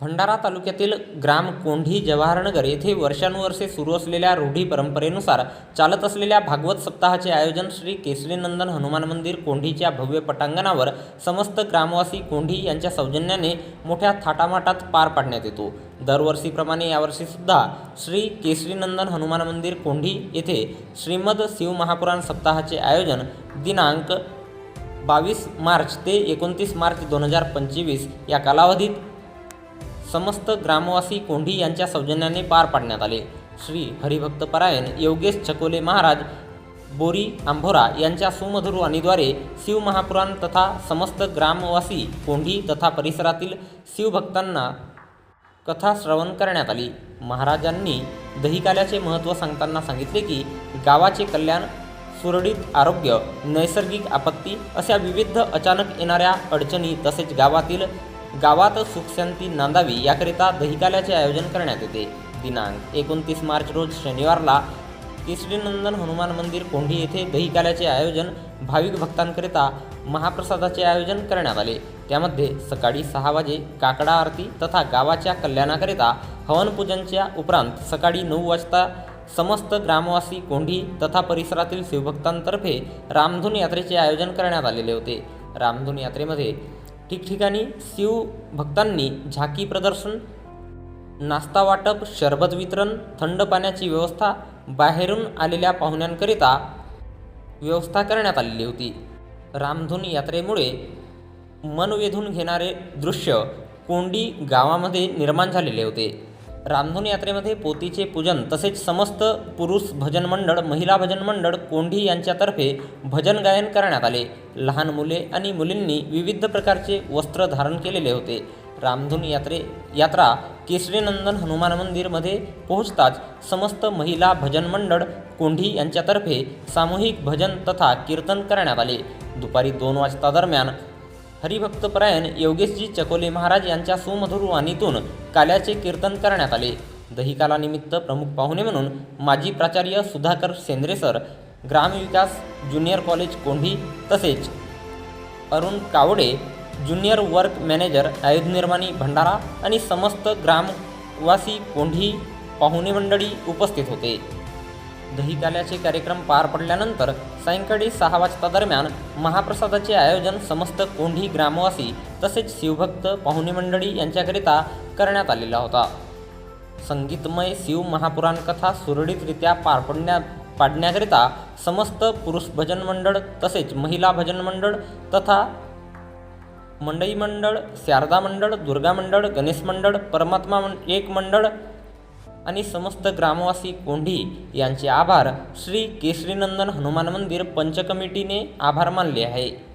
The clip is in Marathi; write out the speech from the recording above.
भंडारा तालुक्यातील ग्राम कोंढी जवाहरनगर येथे वर्षानुवर्षे सुरू असलेल्या रूढी परंपरेनुसार चालत असलेल्या भागवत सप्ताहाचे आयोजन श्री केसरीनंदन हनुमान मंदिर कोंढीच्या भव्य पटांगणावर समस्त ग्रामवासी कोंढी यांच्या सौजन्याने मोठ्या थाटामाटात पार पाडण्यात येतो. दरवर्षीप्रमाणे यावर्षीसुद्धा श्री केसरीनंदन हनुमान मंदिर कोंढी येथे श्रीमद शिवमहापुराण सप्ताहाचे आयोजन दिनांक बावीस मार्च ते एकोणतीस मार्च दोन हजार पंचवीस या कालावधीत समस्त ग्रामवासी कोंढी यांच्या सौजन्याने पार पाडण्यात आले. श्री हरिभक्तपरायण योगेश छकोले महाराज बोरी आंभोरा यांच्या सुमधुर वाणीद्वारे शिवमहापुराण तथा समस्त ग्रामवासी कोंढी तथा परिसरातील शिवभक्तांना कथा श्रवण करण्यात आली. महाराजांनी दहिकाल्याचे महत्त्व सांगताना सांगितले की गावाचे कल्याण सुरळीत आरोग्य नैसर्गिक आपत्ती अशा विविध अचानक येणाऱ्या अडचणी तसेच गावातील गावात सुखशांती नांदावी याकरिता दहिकाल्याचे आयोजन करण्यात येते. दिनांक एकोणतीस मार्च रोज शनिवारला केसरीनंदन हनुमान मंदिर कोंढी येथे दहीकाल्याचे आयोजन भाविक भक्तांकरिता महाप्रसादाचे आयोजन करण्यात आले. त्यामध्ये सकाळी सहा वाजे काकडा आरती तथा गावाच्या कल्याणाकरिता हवनपूजनच्या उपरांत सकाळी नऊ वाजता समस्त ग्रामवासी कोंढी तथा परिसरातील शिवभक्तांतर्फे रामधून यात्रेचे आयोजन करण्यात आलेले होते. रामधून यात्रेमध्ये ठिकठिकाणी शिव भक्तांनी झाकी प्रदर्शन नाश्ता वाटप शरबत वितरण थंड पाण्याची व्यवस्था बाहेरून आलेल्या पाहुण्यांकरिता व्यवस्था करण्यात आलेली होती. रामधून यात्रेमुळे मन वेधून घेणारे दृश्य कोंडी गावामध्ये निर्माण झालेले होते. रामधून यात्रेमध्ये पोतीचे पूजन तसेच समस्त पुरुष भजन मंडळ महिला भजन मंडळ कोंढी यांच्यातर्फे भजन गायन करण्यात आले. लहान मुले आणि मुलींनी विविध प्रकारचे वस्त्र धारण केलेले होते. रामधून यात्रे यात्रा केसरीनंदन हनुमान मंदिरमध्ये पोहोचताच समस्त महिला भजन मंडळ कोंढी यांच्यातर्फे सामूहिक भजन तथा कीर्तन करण्यात आले. दुपारी दोन वाजता दरम्यान हरिभक्तपरायण योगेशजी चकोले महाराज यांच्या सुमधुर वाणीतून काल्याचे कीर्तन करण्यात आले. दहिकालानिमित्त प्रमुख पाहुणे म्हणून माजी प्राचार्य सुधाकर सेंद्रेसर ग्रामविकास ज्युनियर कॉलेज कोंढी तसेच Arun Kawade junior work manager आयुध निर्माणी भंडारा आणि समस्त ग्रामवासी कोंढी पाहुणे मंडळी उपस्थित होते. दहीकाल्याचे कार्यक्रम पार पडल्यानंतर सायंकाळी सहा वाजता दरम्यान महाप्रसादाचे आयोजन समस्त कोंढी ग्रामवासी तसेच शिवभक्त पाहुणे मंडळी यांच्याकरिता करण्यात आलेला होता. संगीतमय शिव महापुराण कथा सुरळीतरित्या पार पडण्या पाडण्याकरिता समस्त पुरुष भजन मंडळ तसेच महिला भजन मंडळ तथा मंडई मंडळ शारदा मंडळ दुर्गा मंडळ गणेश मंडळ परमात्मा मं- एक मंडळ आणि समस्त ग्रामवासी कोंढी यांचे आभार. श्री केसरीनंदन हनुमान मंदिर पंचकमिटीने आभार मानले आहे.